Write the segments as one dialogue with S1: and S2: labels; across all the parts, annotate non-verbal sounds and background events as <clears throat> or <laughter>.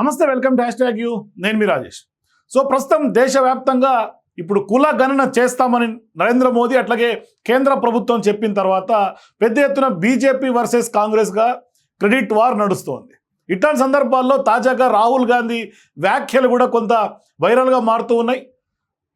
S1: Namaste welcome to hash tag U. నేను మీ Rajesh. So ప్రస్తుతం దేశవ్యాప్తంగా ఇప్పుడు కుల గణన చేస్తామని నరేంద్ర మోదీ అట్లాగే కేంద్ర ప్రభుత్వం చెప్పిన తర్వాత పెద్ద ఎత్తున బీజేపీ వర్సెస్ కాంగ్రెస్గా క్రెడిట్ వార్ నడుస్తోంది. ఇట్లాంటి సందర్భాల్లో తాజాగా రాహుల్ గాంధీ వ్యాఖ్యలు కూడా కొంత వైరల్గా మారుతూ ఉన్నాయి.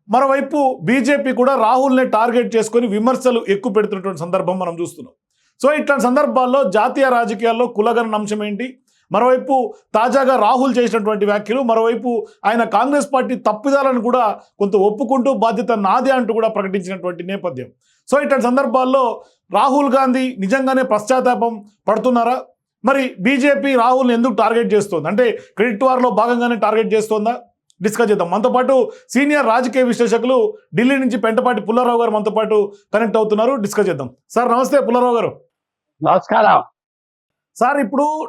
S1: మరోవైపు బీజేపీ కూడా రాహుల్ని టార్గెట్ చేసుకొని విమర్శలు ఎక్కువ పెడుతున్నటువంటి సందర్భం మనం చూస్తున్నాం. సో ఇట్లాంటి సందర్భాల్లో జాతీయ రాజకీయాల్లో కులగణన అంశం ఏంటి? మరోవైపు తాజాగా రాహుల్ చేసినటువంటి వ్యాఖ్యలు మరోవైపు ఆయన కాంగ్రెస్ పార్టీ తప్పిదాలను కూడా కొంత ఒప్పుకుంటూ బాధ్యత నాదే అంటూ కూడా ప్రకటించినటువంటి నేపథ్యం. సో ఇట్లాంటి సందర్భాల్లో రాహుల్ గాంధీ నిజంగానే పశ్చాత్తాపం పడుతున్నారా? మరి బీజేపీ రాహుల్ని ఎందుకు టార్గెట్ చేస్తోంది? అంటే క్రెడిట్ వార్లో భాగంగానే టార్గెట్ చేస్తోందా? డిస్కస్ చేద్దాం. మనతో పాటు సీనియర్ రాజకీయ విశ్లేషకులు ఢిల్లీ నుంచి పెంటపాటి పుల్లారావు గారు మనతో పాటు కనెక్ట్ అవుతున్నారు. డిస్కస్ చేద్దాం. సార్ నమస్తే పుల్లారావు గారు.
S2: నమస్కారం.
S1: సార్ ఇప్పుడు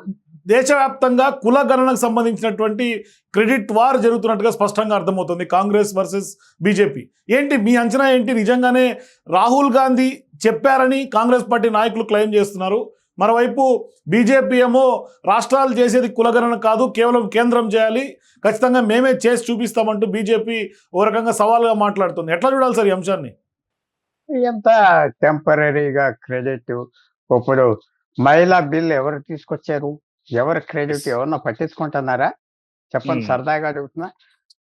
S1: దేశవ్యాప్తంగా కుల గణనకు సంబంధించినటువంటి క్రెడిట్ వార్ జరుగుతున్నట్టుగా స్పష్టంగా అర్థమవుతుంది. Congress versus BJP. ఏంటి? మీ అంచనా ఏంటి? నిజంగానే రాహుల్ గాంధీ చెప్పారని కాంగ్రెస్ పార్టీ నాయకులు క్లెయిమ్ చేస్తున్నారు. మరోవైపు బీజేపీ ఏమో రాష్ట్రాలు చేసేది కులగణన కాదు కేవలం కేంద్రం చేయాలి. ఖచ్చితంగా మేమే చేసి చూపిస్తామంటూ బీజేపీ ఓ రకంగా సవాల్గా మాట్లాడుతుంది. ఎట్లా చూడాలి సార్ ఈ అంశాన్ని?
S2: ఎంత టెంపరీగా క్రెడిట్ ఇప్పుడు మహిళా బిల్ ఎవరు తీసుకొచ్చారు? ఎవరు క్రెడిట్ ఎవరన్నా పట్టించుకుంటున్నారా? చెప్పండి. సరదాగా అడుగుతున్నా.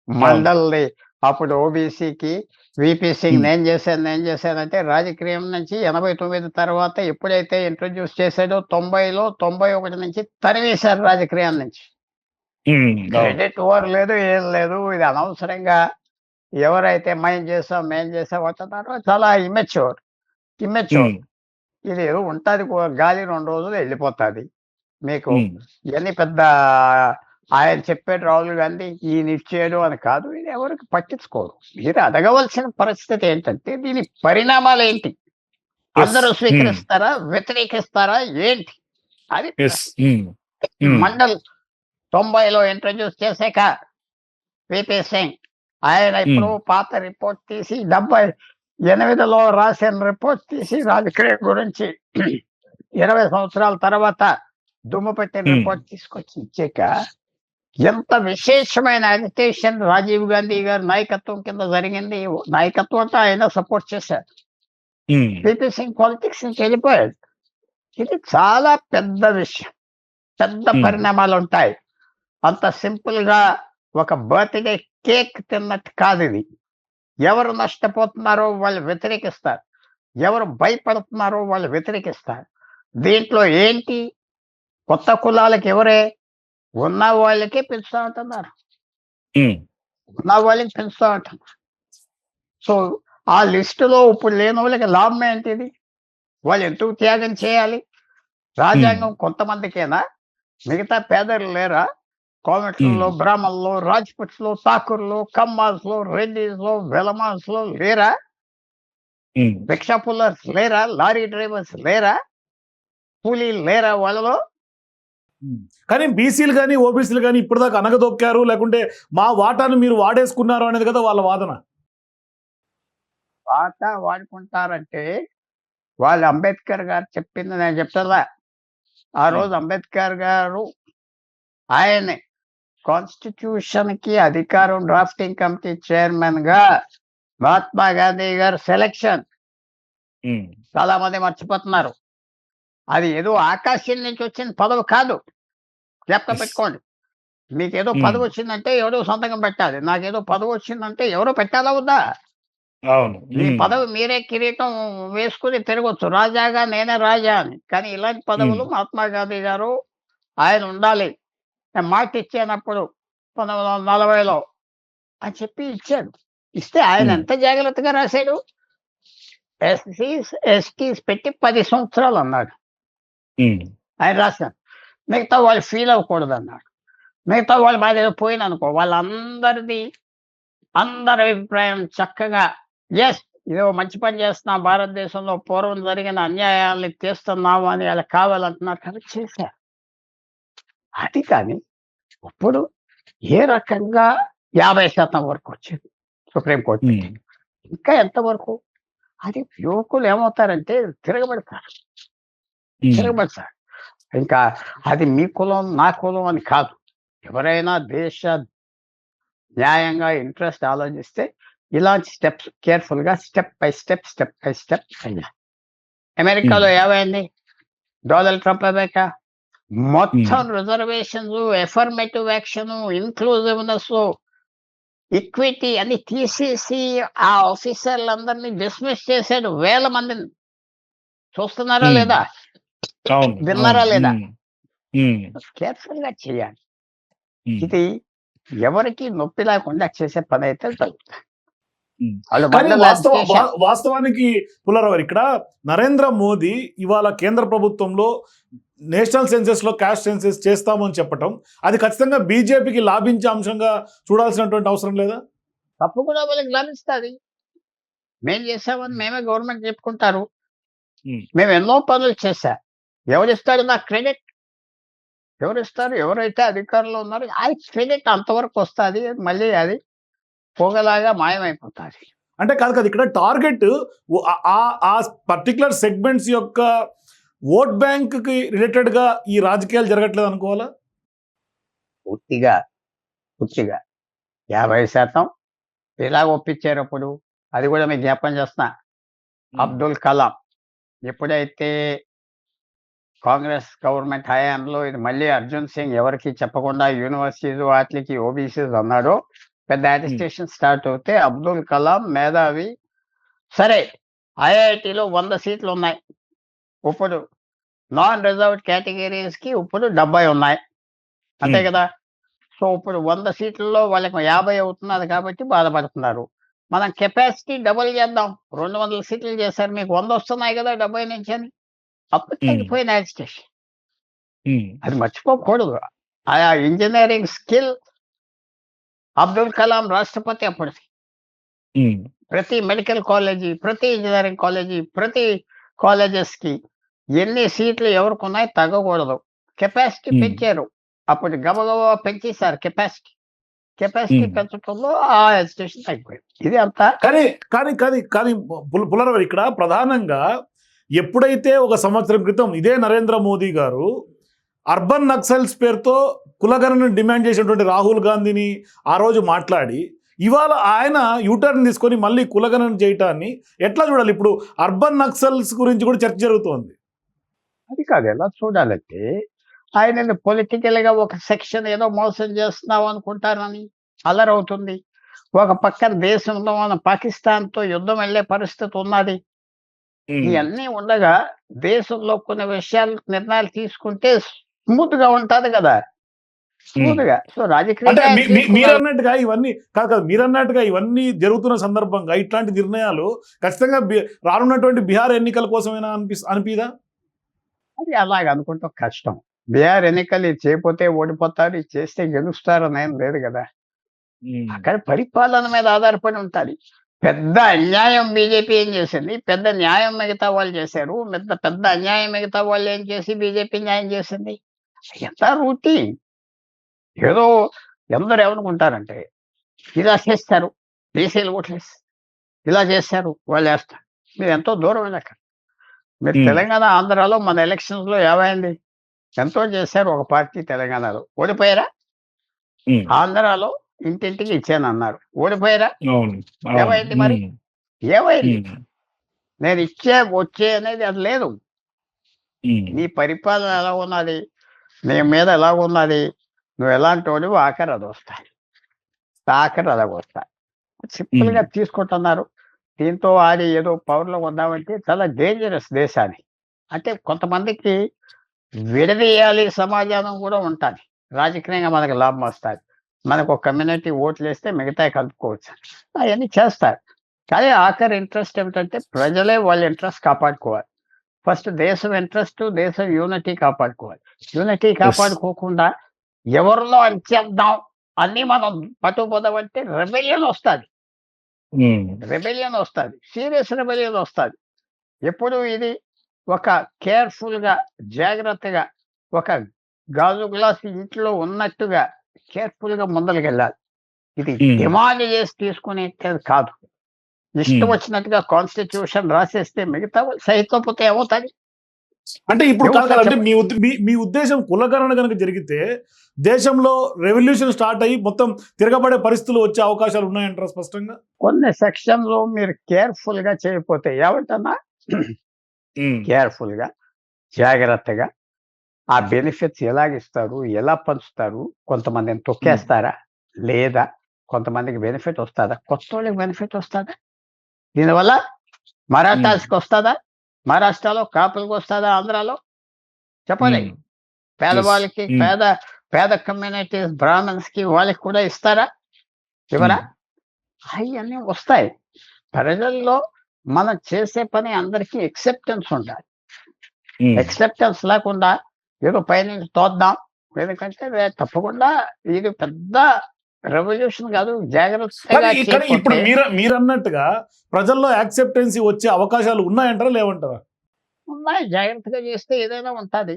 S2: మండల్ని అప్పుడు ఓబీసీకి విపి సింగ్. నేను చేశాను నేను చేశానంటే రాజకీయం నుంచి ఎనభై తొమ్మిది తర్వాత ఎప్పుడైతే ఇంట్రొడ్యూస్ చేశాడో తొంభైలో తొంభై ఒకటి నుంచి తరివేశారు రాజకీయం నుంచి. క్రెడిట్ ఓవర్ లేదు ఏం లేదు ఇది అనవసరంగా ఎవరైతే మేం చేసాం మేం చేసాం అంటున్నారో చాలా ఇమెచ్యూర్ ఇమెచ్యూర్ ఇది ఏదో ఉంటుంది గాలి రెండు రోజులు వెళ్ళిపోతుంది. మీకు ఇవన్నీ పెద్ద ఆయన చెప్పాడు రాహుల్ గాంధీ ఈయన ఇచ్చాడు అని కాదు ఇది ఎవరికి పట్టించుకోరు. మీరు అడగవలసిన పరిస్థితి ఏంటంటే దీని పరిణామాలు ఏంటి? అందరూ స్వీకరిస్తారా? వ్యతిరేకిస్తారా? ఏంటి? అది మండల్ తొంభైలో ఇంట్రడ్యూస్ చేశాక విపి సింగ్ ఆయన ఇప్పుడు పాత రిపోర్ట్ తీసి డెబ్బై ఎనిమిదిలో రాసిన రిపోర్ట్ తీసి రాజకీయ గురించి <clears throat> ఇరవై సంవత్సరాల తర్వాత దుమ్ము పెట్టిన
S1: Hmm.
S2: రిపోర్ట్ తీసుకొచ్చి ఇచ్చాక ఎంత విశేషమైన అజిటేషన్ రాజీవ్ గాంధీ గారి నాయకత్వం కింద జరిగింది. నాయకత్వంతో ఆయన సపోర్ట్ చేశారు. పిపి సింగ్ పాలిటిక్స్ నుంచి వెళ్ళిపోయాడు. ఇది చాలా పెద్ద విషయం. పెద్ద. పరిణామాలు ఉంటాయి అంత సింపుల్గా ఒక బర్త్డే కేక్ తిన్నట్టు కాదు ఇది. ఎవరు నష్టపోతున్నారో వాళ్ళు వ్యతిరేకిస్తారు. ఎవరు భయపడుతున్నారో వాళ్ళు వ్యతిరేకిస్తారు. దీంట్లో ఏంటి? కొత్త కులాలకు ఎవరే? ఉన్న వాళ్ళకే పెంచుతా ఉంటున్నారు ఉన్న వాళ్ళకి పెంచుతా ఉంటున్నారు సో ఆ లిస్టులో ఇప్పుడు లేని వాళ్ళకి లాభం ఏంటిది? వాళ్ళు ఎందుకు త్యాగం చేయాలి? రాజ్యాంగం కొంతమందికేనా? మిగతా పేదలు లేరా? కోమట్లో
S1: Hmm.
S2: బ్రాహ్మణులు రాజ్పుట్స్లో ఠాకూర్లు కమ్మాస్లో రెడ్డిస్లో వెలమాస్లో లేరా? రిక్షా పుల్లర్స్ లేరా? లారీ డ్రైవర్స్ లేరా? కూలీలు లేరా వాళ్ళలో?
S1: కానీ బీసీలు కానీ ఓబీసీలు కానీ ఇప్పటిదాకా అనగదొక్కారు లేకుంటే మా వాటాను మీరు వాడేసుకున్నారు అనేది కదా వాళ్ళ వాదన.
S2: పాట వాడుకుంటారంటే వాళ్ళు అంబేద్కర్ గారు చెప్పింది నేను చెప్తారా ఆ రోజు అంబేద్కర్ గారు ఆయన్ని కాన్స్టిట్యూషన్కి అధికారం డ్రాఫ్టింగ్ కమిటీ చైర్మన్గా మహాత్మా గాంధీ గారు సెలక్షన్. చాలా మంది మర్చిపోతున్నారు. అది ఏదో ఆకాశం నుంచి వచ్చిన పదవి కాదు. జ్ఞాపకం. పెట్టుకోండి. మీకు ఏదో
S1: Hmm.
S2: పదవి వచ్చిందంటే ఎవరో సంతకం పెట్టాలి. నాకేదో పదవి వచ్చిందంటే ఎవరో పెట్టాలా వద్దా?
S1: అవును.
S2: మీ పదవి మీరే కిరీటం వేసుకుని తిరగొచ్చు. రాజాగా నేనే రాజా అని. కానీ ఇలాంటి పదవులు మహాత్మా గాంధీ గారు ఆయన ఉండాలి. మాట ఇచ్చానప్పుడు పంతొమ్మిది వందల నలభైలో అని చెప్పి ఇచ్చాడు. ఇస్తే ఆయన. ఎంత జాగ్రత్తగా రాశాడు? ఎస్సీస్ ఎస్టీస్ పెట్టి పది సంవత్సరాలు అన్నాడు. ఆయన రాశాడు. మిగతా వాళ్ళు ఫీల్ అవ్వకూడదు అన్నాడు మిగతా వాళ్ళు మా దగ్గర పోయిన అనుకో వాళ్ళందరిది అందరి అభిప్రాయం చక్కగా ఎస్ ఇదో మంచి పని చేస్తున్నాం భారతదేశంలో పూర్వం జరిగిన అన్యాయాల్ని తీస్తున్నాము అని వాళ్ళకి కావాలంటున్నారు కాబట్టి చేశారు. అది కానీ ఇప్పుడు ఏ రకంగా యాభై శాతం వరకు వచ్చింది సుప్రీంకోర్టు ఇంకా ఎంతవరకు అది యువకులు ఏమవుతారంటే తిరగబడతారు. తిరగబడతారు. ఇంకా అది మీ కులం నా కులం అని కాదు. ఎవరైనా దేశ న్యాయంగా ఇంట్రెస్ట్ ఆలోచిస్తే ఇలాంటి స్టెప్స్ కేర్ఫుల్గా step by step step by step అమెరికాలో ఏమైంది? డొనాల్డ్ ట్రంప్ అయ్యాక మొత్తం reservations affirmative action inclusiveness equity అని తీసేసి ఆ ఆఫీసర్లందరినీ డిస్మిస్ చేశాడు వేల మందిని. చూస్తున్నారా. లేదా?
S1: అవును.
S2: విన్నారా
S1: అవును.
S2: లేదా?
S1: ఉమ్,
S2: కేర్ఫుల్గా చేయాలి. ఇది ఎవరికి నొప్పి లేకుండా చేసే పని అయితే జరుగుతుంది
S1: కానీ వాస్తవ వాస్తవానికి పుల్లారావు ఇక్కడ నరేంద్ర మోదీ ఇవాళ కేంద్ర ప్రభుత్వంలో నేషనల్ సెన్సెస్లో క్యాస్ట్ సెన్సెస్ చేస్తామని చెప్పటం అది ఖచ్చితంగా బీజేపీకి లాభించే అంశంగా చూడాల్సినటువంటి అవసరం లేదా?
S2: తప్పకుండా వాళ్ళకి లభిస్తుంది. మేం చేసామని మేమే గవర్నమెంట్ చెప్పుకుంటారు. మేము ఎన్నో పనులు చేశా. ఎవరిస్తారు నాకు క్రెడిట్ ఎవరిస్తారు? ఎవరైతే అధికారంలో ఉన్నారో ఆ క్రెడిట్ అంతవరకు వస్తుంది మళ్ళీ అది పోగలాగా మాయమైపోతుంది.
S1: అంటే కాదు కదా ఇక్కడ టార్గెట్ ఆ పర్టికులర్ సెగ్మెంట్స్ యొక్క ఓట్ బ్యాంక్కి రిలేటెడ్గా ఈ రాజకీయాలు జరగట్లేదు అనుకోవాలా?
S2: పూర్తిగా పూర్తిగా. యాభై శాతం ఎలా ఒప్పించారు అప్పుడు? అది కూడా మీకు జ్ఞాపకం చేస్తున్నా. అబ్దుల్ కలాం ఎప్పుడైతే కాంగ్రెస్ గవర్నమెంట్ హయాంలో ఇది మళ్ళీ అర్జున్ సింగ్ ఎవరికి చెప్పకుండా యూనివర్సిటీస్ వాటికి ఓబీసీస్ అన్నాడో పెద్ద అటిస్టేషన్ స్టార్ట్ అవుతే అబ్దుల్ కలాం మేధావి. సరే ఐఐటిలో వంద సీట్లు ఉన్నాయి. ఇప్పుడు నాన్ రిజర్వ్డ్ కేటగిరీస్కి ఇప్పుడు డెబ్బై ఉన్నాయి. అంతే
S1: Hmm.
S2: కదా? సో ఇప్పుడు వంద సీట్లలో వాళ్ళకి యాభై అవుతున్నది కాబట్టి బాధపడుతున్నారు. మనం కెపాసిటీ డబుల్ చేద్దాం. రెండు వందల సీట్లు చేశారు. మీకు వంద వస్తున్నాయి కదా డెబ్బై నుంచి అని. అప్పుడు. తగ్గిపోయిన అజిటేషన్ అది మర్చిపోకూడదు. ఆ ఇంజనీరింగ్ స్కిల్ అబ్దుల్ కలాం రాష్ట్రపతి అప్పుడు ప్రతి మెడికల్ కాలేజీ ప్రతి ఇంజనీరింగ్ కాలేజీ ప్రతి కాలేజెస్కి ఎన్ని సీట్లు ఎవరికి ఉన్నాయి తగ్గకూడదు. కెపాసిటీ. పెంచారు. అప్పుడు గబగబా పెంచేశారు కెపాసిటీ. కెపాసిటీ. పెంచడంలో ఆ ఎడ్యుకేషన్ తగ్గిపోయింది. ఇది అంతా
S1: కానీ కానీ కానీ కానీ పుల- పులరవరి ఇక్కడ ప్రధానంగా ఎప్పుడైతే ఒక సంవత్సరం క్రితం ఇదే నరేంద్ర మోదీ గారు అర్బన్ నక్సల్స్ పేరుతో కులగణను డిమాండ్ చేసినటువంటి రాహుల్ గాంధీని ఆ రోజు మాట్లాడి ఇవాళ ఆయన యూటర్న్ తీసుకొని మళ్ళీ కులగణన చేయటాన్ని ఎట్లా చూడాలి? ఇప్పుడు అర్బన్ నక్సల్స్ గురించి కూడా చర్చ జరుగుతోంది.
S2: అది కాదు ఎలా చూడాలంటే ఆయన పొలిటికల్గా ఒక సెక్షన్ ఏదో మోసం చేస్తున్నావు అనుకుంటారని అలరవుతుంది. ఒక పక్కన దేశంలో మన పాకిస్తాన్తో యుద్ధం వెళ్ళే పరిస్థితి ఉన్నది. ఇవన్నీ ఉండగా దేశంలో కొన్ని విషయాలు నిర్ణయాలు తీసుకుంటే స్మూత్గా ఉంటది కదా. సో రాజకీయ
S1: మీ- మీ- మీరు అన్నట్టుగా ఇవన్నీ కాదు కాదు మీరు అన్నట్టుగా ఇవన్నీ జరుగుతున్న సందర్భంగా ఇట్లాంటి నిర్ణయాలు ఖచ్చితంగా రానున్నటువంటి బీహార్ ఎన్నికల కోసమైనా అనిపి అనిపిదా?
S2: అది అలాగ అనుకుంటాం కష్టం. బీఆర్ ఎన్నికలు ఇది చేయకపోతే ఓడిపోతారు ఇది చేస్తే గెలుస్తారు అని ఏం లేదు కదా. అక్కడ పరిపాలన మీద ఆధారపడి ఉంటుంది. పెద్ద అన్యాయం బీజేపీ ఏం చేసింది? పెద్ద న్యాయం మిగతా వాళ్ళు చేశారు. పెద్ద పెద్ద అన్యాయం మిగతా వాళ్ళు ఏం చేసి బీజేపీ న్యాయం చేసింది? ఎంత రూటీన్? ఏదో ఎందరు ఏమనుకుంటారంటే ఇలా చేస్తారు. బీసీలు ఓట్లేసి ఇలా చేస్తారు. వాళ్ళు వేస్తారు. మీరు ఎంతో దూరం వెళ్ళక మీరు. తెలంగాణ ఆంధ్రాలో మన ఎలక్షన్స్లో ఏమైంది? ఎంతో చేశారు ఒక పార్టీ తెలంగాణలో. ఓడిపోయారా? ఆంధ్రాలో ఇంటింటికి ఇచ్చాను అన్నారు ఓడిపోయారా ఏమైంది మరి? ఏమైంది? నేను ఇచ్చే వచ్చే అనేది అది లేదు. నీ పరిపాలన ఎలా ఉన్నది? నీ మీద ఎలా ఉన్నది? నువ్వు ఎలాంటి వాడివి? ఆఖరి అది వస్తాయి. ఆఖరి అది వస్తాయి. సింపుల్గా తీసుకుంటున్నారు. దీంతో ఆడి ఏదో పవర్లో ఉందామంటే చాలా డేంజరస్ దేశాన్ని. అంటే కొంతమందికి విడదీయాలి సమాజానం కూడా ఉంటుంది. రాజకీయంగా మనకు లాభం వస్తుంది. మనకు ఒక కమ్యూనిటీ ఓట్లు వేస్తే మిగతా కలుపుకోవచ్చు. అవన్నీ చేస్తారు. కానీ ఆఖరి ఇంట్రెస్ట్ ఏమిటంటే ప్రజలే వాళ్ళ ఇంట్రెస్ట్ కాపాడుకోవాలి. ఫస్ట్ దేశం ఇంట్రెస్ట్ దేశం యూనిటీ కాపాడుకోవాలి. యూనిటీ కాపాడుకోకుండా ఎవరినో అంచేద్దాం అన్ని మనం పట్టుపోదామంటే రెబెలియన్ వస్తుంది. రెబెలియన్ వస్తుంది. సీరియస్ రెబెలియన్ వస్తుంది. ఎప్పుడు ఇది? ఒక కేర్ఫుల్గా జాగ్రత్తగా ఒక గాజు గ్లాస్ ఇంట్లో ఉన్నట్టుగా కేర్ఫుల్గా ముందరకెళ్ళాలి. ఇది. డిమాండ్ చేసి తీసుకునేది కాదు. ఇష్టం. వచ్చినట్టుగా కాన్స్టిట్యూషన్ రాసేస్తే మిగతా సహితపోతే ఏమవుతుంది?
S1: అంటే ఇప్పుడు అంటే మీ మీ ఉద్దేశం కులకరణ కనుక జరిగితే దేశంలో రెవల్యూషన్ స్టార్ట్ అయ్యి మొత్తం తిరగబడే పరిస్థితులు వచ్చే అవకాశాలు ఉన్నాయంటారా స్పష్టంగా?
S2: కొన్ని సెక్షన్లు మీరు కేర్ఫుల్గా చేయకపోతే ఏమంటన్నా కేర్ఫుల్గా జాగ్రత్తగా ఆ బెనిఫిట్స్ ఎలాగిస్తారు? ఎలా పంచుతారు? కొంతమందిని తొక్కేస్తారా? లేదా కొంతమందికి బెనిఫిట్ వస్తుందా? కొత్త వాళ్ళకి బెనిఫిట్ వస్తుందా? దీనివల్ల మరాఠాస్కి వస్తుందా? మహారాష్ట్రలో కాపులకు వస్తుందా? ఆంధ్రాలో? చెప్పండి. పేదవాళ్ళకి. పేద పేద కమ్యూనిటీస్ బ్రాహ్మణ్స్కి వాళ్ళకి కూడా ఇస్తారా? ఇవరా అవన్నీ వస్తాయి. ప్రజల్లో మనం చేసే పని అందరికీ ఎక్సెప్టెన్స్ ఉండాలి. ఎక్సెప్టెన్స్ లేకుండా ఏదో పైనుంచి తోద్దాం. ఎందుకంటే తప్పకుండా ఇది పెద్ద రెవల్యూషన్ కాదు జాగ్రత్తగా
S1: ఇక్కడ ఇప్పుడు మీరు మీరు అన్నట్టుగా ప్రజల్లో యాక్సెప్టెన్సీ వచ్చే అవకాశాలు ఉన్నాయంటారా లేవంటారా?
S2: ఉన్నాయి. జాగ్రత్తగా చేస్తే ఏదైనా ఉంటది.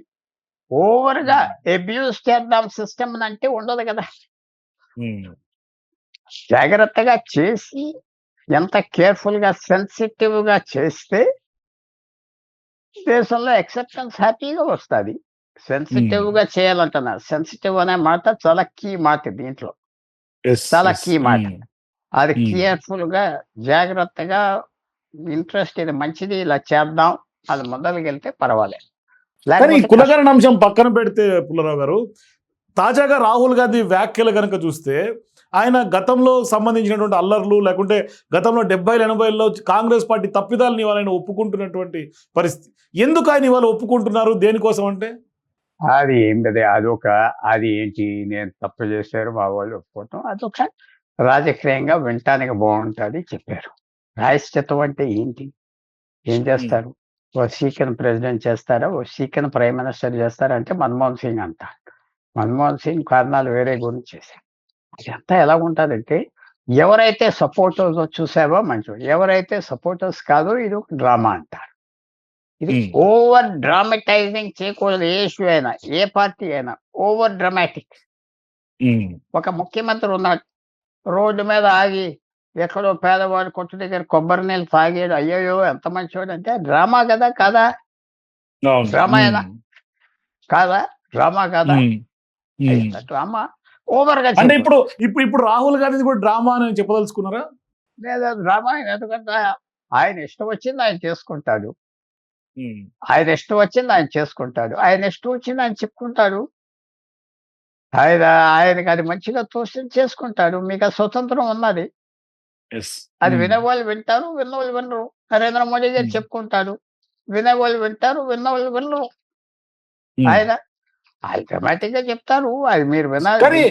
S2: ఓవర్గా అబ్యూస్ చేద్దాం సిస్టమ్ అంటే ఉండదు కదా. జాగ్రత్తగా చేసి ఎంత కేర్ఫుల్గా సెన్సిటివ్గా చేస్తే దేశంలో ఎక్సెప్టెన్స్ హ్యాపీగా వస్తుంది. సెన్సిటివ్గా చేయాలంటున్నారు. సెన్సిటివ్ అనే మాట చాలా కీ మాట దీంట్లో. చాలా key మాట. అది
S1: Hmm.
S2: కేర్ఫుల్గా జాగ్రత్తగా ఇంట్రెస్ట్ ఇది మంచిది ఇలా చేద్దాం. అది మొదలుకి వెళ్తే పర్వాలేదు
S1: కానీ కులకరణ అంశం పక్కన పెడితే పుల్లారావు గారు తాజాగా రాహుల్ గాంధీ వ్యాఖ్యలు కనుక చూస్తే ఆయన గతంలో సంబంధించినటువంటి అల్లర్లు లేకుంటే గతంలో డెబ్బై ఎనభైలో కాంగ్రెస్ పార్టీ తప్పిదాలను ఇవాళ ఆయన ఒప్పుకుంటున్నటువంటి పరిస్థితి ఎందుకు ఆయన ఇవాళ ఒప్పుకుంటున్నారు దేనికోసం అంటే?
S2: అది ఏంటది? అదొక అది ఏంటి? నేను తప్పు చేశారు మా వాళ్ళు ఒప్పుకోవటం. అదొక రాజకీయంగా వినటానికి బాగుంటుంది చెప్పారు. రాయశ్చిత్తం అంటే ఏంటి? ఏం చేస్తారు? ఓ సీకెన్ ప్రెసిడెంట్ చేస్తారా? ఓ సీకెన్ ప్రైమ్ మినిస్టర్ చేస్తారా అంటే మన్మోహన్ సింగ్ అంట మన్మోహన్ సింగ్ కారణాలు వేరే గురించి చేశారు. అదంతా ఎలా ఉంటుందంటే ఎవరైతే సపోర్టర్స్ చూసావో మంచివాడు ఎవరైతే సపోర్టర్స్ కాదో ఇది ఒక డ్రామా అంటారు. ఇది. ఓవర్ డ్రామటైజింగ్ చేయకూడదు ఏ ఇష్యూ అయినా ఏ పార్టీ అయినా ఓవర్ డ్రామాటిక్ ఒక ముఖ్యమంత్రి ఉన్నాడు రోడ్డు మీద ఆగి ఎక్కడో పేదవాడు కొట్టు దగ్గర కొబ్బరి నీళ్ళు తాగాడు అయ్యయ్యో ఎంత మంచివాడు అంటే డ్రామా కదా కాదా? డ్రామా ఏనా? కాదా? డ్రామా కాదా? డ్రామా? ఓవర్గా
S1: అంటే. ఇప్పుడు ఇప్పుడు ఇప్పుడు రాహుల్ గాంధీ కూడా డ్రామా అని చెప్పదలుచుకున్నారా?
S2: లేదా డ్రామా? ఎందుకంటే ఆయన ఇష్టం వచ్చింది ఆయన చేసుకుంటాడు. ఆయన ఇష్టం వచ్చింది ఆయన చేసుకుంటాడు. ఆయన ఇష్టం వచ్చింది ఆయన చెప్పుకుంటాడు. ఆయన ఆయనకి అది మంచిగా తోచింది చేసుకుంటాడు. మీకు స్వతంత్రం ఉన్నది. అది వినేవాళ్ళు వింటారు విన్నవాళ్ళు వినరు. నరేంద్ర మోడీ గారు. చెప్పుకుంటాడు వినేవాళ్ళు వింటారు విన్నవాళ్ళు వినరు. ఆయన ఆటోమేటిక్గా చెప్తారు. అది మీరు వినాలి
S1: కానీ.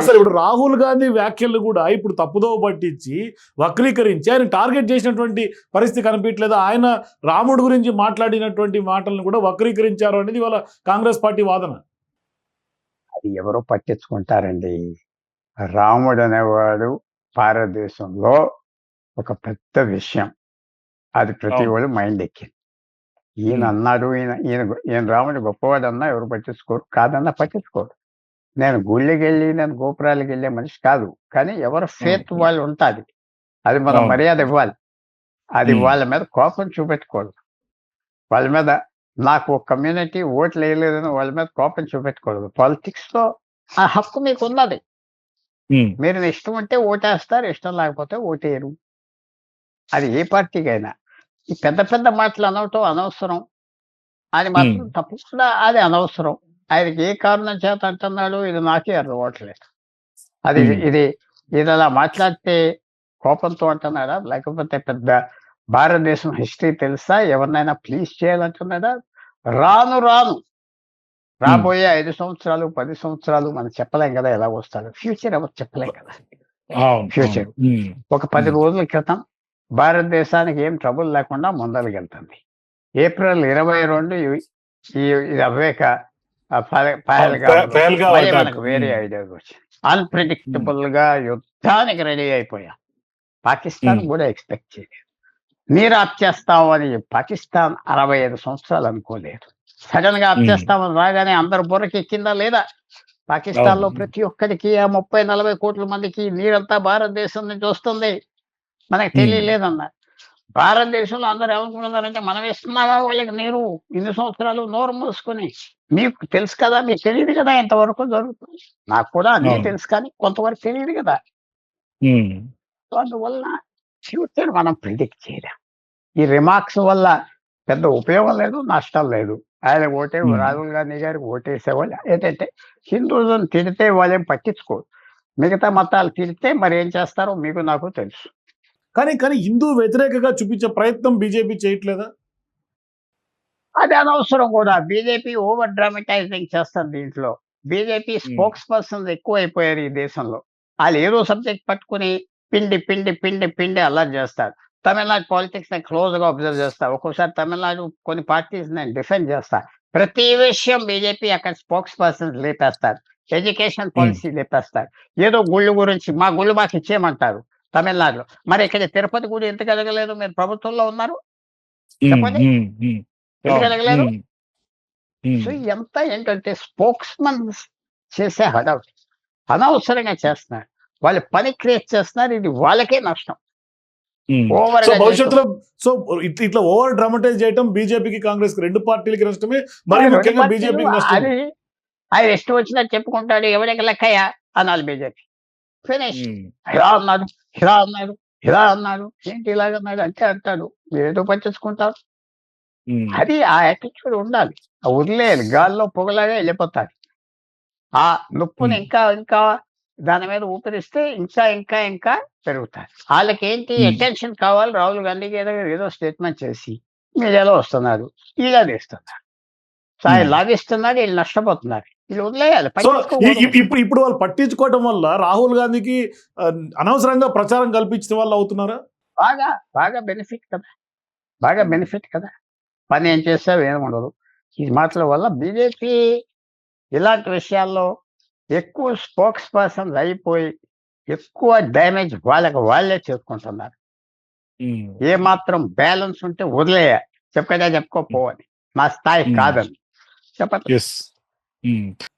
S1: సార్ ఇప్పుడు రాహుల్ గాంధీ వ్యాఖ్యలు కూడా ఇప్పుడు తప్పుదోవ పట్టించి వక్రీకరించి ఆయన టార్గెట్ చేసినటువంటి పరిస్థితి కనిపించలేదు ఆయన రాముడు గురించి మాట్లాడినటువంటి మాటలను కూడా వక్రీకరించారు అనేది వాళ్ళ కాంగ్రెస్ పార్టీ వాదన.
S2: అది ఎవరో పట్టించుకుంటారండి. రాముడు అనేవాడు భారతదేశంలో ఒక పెద్ద విషయం. అది ప్రతి. వాళ్ళు మైండ్ ఎక్కింది. ఈయన. అన్నాడు ఈయన ఈయన ఈయన రాముడు గొప్పవాడు అన్నా ఎవరు పట్టించుకోరు. కాదన్నా పట్టించుకోరు. నేను గుళ్ళకి వెళ్ళి నేను గోపురాలకు వెళ్ళే మనిషి కాదు. కానీ ఎవరు ఫేత్. వాళ్ళు ఉంటుంది అది మనం. మర్యాద ఇవ్వాలి. అది. వాళ్ళ మీద కోపం చూపెట్టుకోడు వాళ్ళ మీద నాకు కమ్యూనిటీ ఓట్లు వేయలేదని వాళ్ళ మీద కోపం చూపెట్టుకోలేదు. పాలిటిక్స్లో ఆ హక్కు మీకు ఉన్నది. మీరు ఇష్టం ఉంటే ఓటేస్తారు ఇష్టం లేకపోతే ఓటేయరు అది ఏ పార్టీకైనా. ఈ పెద్ద పెద్ద మాటలు అనవటం అనవసరం. అది మాత్రం తప్పకుండా అది అనవసరం. ఆయనకి ఏ కారణం చేత అంటున్నాడు ఇది నాకే అర్థం అవ్వట్లేదు అది. ఇది ఇది అలా మాట్లాడితే కోపంతో అంటున్నాడా? లేకపోతే పెద్ద భారతదేశం హిస్టరీ తెలుసా? ఎవరినైనా ప్లీజ్ చేయాలంటున్నాడా? రాను రాను. రాబోయే ఐదు సంవత్సరాలు పది సంవత్సరాలు మనం చెప్పలేం కదా ఎలా వస్తాడు ఫ్యూచర్ ఎవరు చెప్పలేం కదా. Future. ఒక పది రోజుల క్రితం భారతదేశానికి ఏం ట్రబుల్ లేకుండా ముందరకెళ్తుంది ఏప్రిల్ ఇరవై రెండు ఈ-. మనకు వేరే. ఐడియా వచ్చింది అన్ప్రిడిక్టబుల్గా యుద్ధానికి రెడీ అయిపోయాం పాకిస్తాన్. కూడా ఎక్స్పెక్ట్ చేయలేదు నీరు ఆప్ చేస్తామని పాకిస్తాన్ అరవై ఐదు సంవత్సరాలు అనుకోలేదు సడన్గా ఆప్. చేస్తామని రాగానే అందరు బుర్రకి ఎక్కిందా లేదా
S1: పాకిస్తాన్లో.
S2: ప్రతి ఒక్కరికి ఆ ముప్పై నలభై కోట్ల మందికి నీరంతా భారతదేశం నుంచి వస్తుంది మనకు తెలియలేదన్న భారతదేశంలో అందరూ ఏమనుకుంటున్నారంటే మనం ఇస్తున్నావా వాళ్ళకి నీరు ఇన్ని సంవత్సరాలు నోరు మూసుకొని? మీకు తెలుసు కదా మీకు తెలియదు కదా ఎంతవరకు జరుగుతుంది. నాకు కూడా అన్నీ
S1: అవును.
S2: తెలుసు కానీ కొంతవరకు తెలియదు కదా. అందువల్ల ఫ్యూచర్ మనం ప్రిడిక్ట్ చేయలేం. ఈ రిమార్క్స్ వల్ల పెద్ద ఉపయోగం లేదు నష్టం లేదు. ఆయన ఓటే. రాహుల్ గాంధీ గారికి ఓటేసేవాళ్ళు. ఏంటంటే హిందూజం తిడితే వాళ్ళేం పట్టించుకోరు. మిగతా మతాలు తిడితే మరి ఏం చేస్తారో మీకు నాకు తెలుసు.
S1: కానీ కానీ హిందూ వ్యతిరేకగా చూపించే ప్రయత్నం బీజేపీ చేయట్లేదా?
S2: అది అనవసరం కూడా. బీజేపీ ఓవర్ డ్రామటైజింగ్ చేస్తారు దీంట్లో. బీజేపీ స్పోక్స్ పర్సన్స్ ఎక్కువ అయిపోయారు ఈ దేశంలో. వాళ్ళు ఏదో సబ్జెక్ట్ పట్టుకుని పిండి పిండి పిండి పిండి అల్లరి చేస్తారు. తమిళనాడు పాలిటిక్స్ నేను క్లోజ్గా అబ్జర్వ్ చేస్తా. ఒక్కోసారి తమిళనాడు కొన్ని పార్టీస్ నేను డిఫెండ్ చేస్తా. ప్రతి విషయం బీజేపీ అక్కడ స్పోక్స్ పర్సన్స్ లేపేస్తారు. ఎడ్యుకేషన్ పాలసీ లేపేస్తారు. ఏదో గుళ్ళు గురించి మా గుళ్ళు మాకు ఇచ్చేయమంటారు. తమిళనాడులో. మరి ఇక్కడ తిరుపతి గుడి ఎందుకు ఎదగలేదు? మీరు ప్రభుత్వంలో ఉన్నారు? చెప్పండి. ఎందుకు ఎదగలేదు? సో ఎంత ఏంటంటే స్పోక్స్ మన్ చేసే హడావుడి అనవసరంగా చేస్తున్నారు. వాళ్ళు పని క్రియేట్ చేస్తున్నారు. ఇది వాళ్ళకే నష్టం. ఓవర్
S1: సో భవిష్యత్తులో సో ఇట్లా ఇట్లా ఓవర్ డ్రామటైజ్ చేయడం బీజేపీకి కాంగ్రెస్కి రెండు పార్టీలకి నష్టమే. మరి ముఖ్యంగా బీజేపీకి నష్టం
S2: అది ఆయన ఇష్టం వచ్చినట్టు చెప్పుకుంటాడు. ఎవరికి లెక్కయ్యా? అనాలి బీజేపీ. ఫినిష్ ఇలా అన్నాడు ఇలా అన్నాడు ఇలా అన్నాడు ఏంటి ఇలాగ అన్నాడు అంటే అంటాడు ఏదో పట్టించుకుంటారు అది ఆ యాటిట్యూడ్ ఉండాలి. ఆ వదిలేయాలి గాల్లో పొగలాగా వెళ్ళిపోతారు ఆ నొప్పుని. ఇంకా ఇంకా దాని మీద ఊపిరిస్తే ఇంకా ఇంకా ఇంకా పెరుగుతారు. వాళ్ళకి ఏంటి. అటెన్షన్ కావాలి? రాహుల్ గాంధీకి ఏదో ఏదో స్టేట్మెంట్ చేసి మీడియాలో వస్తున్నారు ఇలా తీస్తున్నారు సో ఆయన
S1: Hmm.
S2: లాగిస్తున్నారు వీళ్ళు నష్టపోతున్నారు. వీళ్ళు వదిలేయాలి
S1: సో ఇప్పుడు ఇప్పుడు వాళ్ళు పట్టించుకోవడం వల్ల రాహుల్ గాంధీకి అనవసరంగా ప్రచారం కల్పించిన వాళ్ళు అవుతున్నారా?
S2: బాగా బాగా బెనిఫిట్ కదా. బాగా బెనిఫిట్ కదా. పని ఏం చేస్తావు ఏం ఉండదు. ఈ మాటల వల్ల బీజేపీ ఇలాంటి విషయాల్లో ఎక్కువ స్పోక్స్ పర్సన్స్ అయిపోయి ఎక్కువ డ్యామేజ్ వాళ్ళకి వాళ్ళే చేసుకుంటున్నారు ఏ మాత్రం బ్యాలెన్స్ ఉంటే వదిలేయ చెప్పగా చెప్పుకోపోవని మా స్థాయి. కాదని.
S1: ఎస్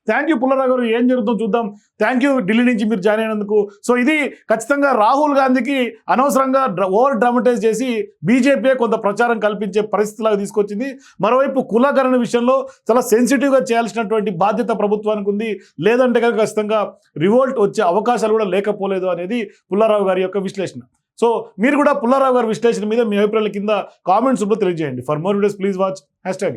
S1: థ్యాంక్ యూ పుల్లారావు గారు. ఏం జరుగుతుందో చూద్దాం. థ్యాంక్ యూ ఢిల్లీ నుంచి మీరు జాయిన్ అయినందుకు. సో ఇది ఖచ్చితంగా రాహుల్ గాంధీకి అనవసరంగా ఓవర్ డ్రామటైజ్ చేసి బీజేపీ కొంత ప్రచారం కల్పించే పరిస్థితిలాగా తీసుకొచ్చింది. మరోవైపు కులగరణ విషయంలో చాలా సెన్సిటివ్గా చేయాల్సినటువంటి బాధ్యత ప్రభుత్వానికి ఉంది. లేదంటే కనుక ఖచ్చితంగా రివోల్ట్ వచ్చే అవకాశాలు కూడా లేకపోలేదు అనేది పుల్లారావు గారి యొక్క విశ్లేషణ. సో మీరు కూడా పుల్లారావు గారి విశ్లేషణ మీద మీ అభిప్రాయాల కింద కామెంట్స్ తెలియజేయండి. For more videos please watch hash tag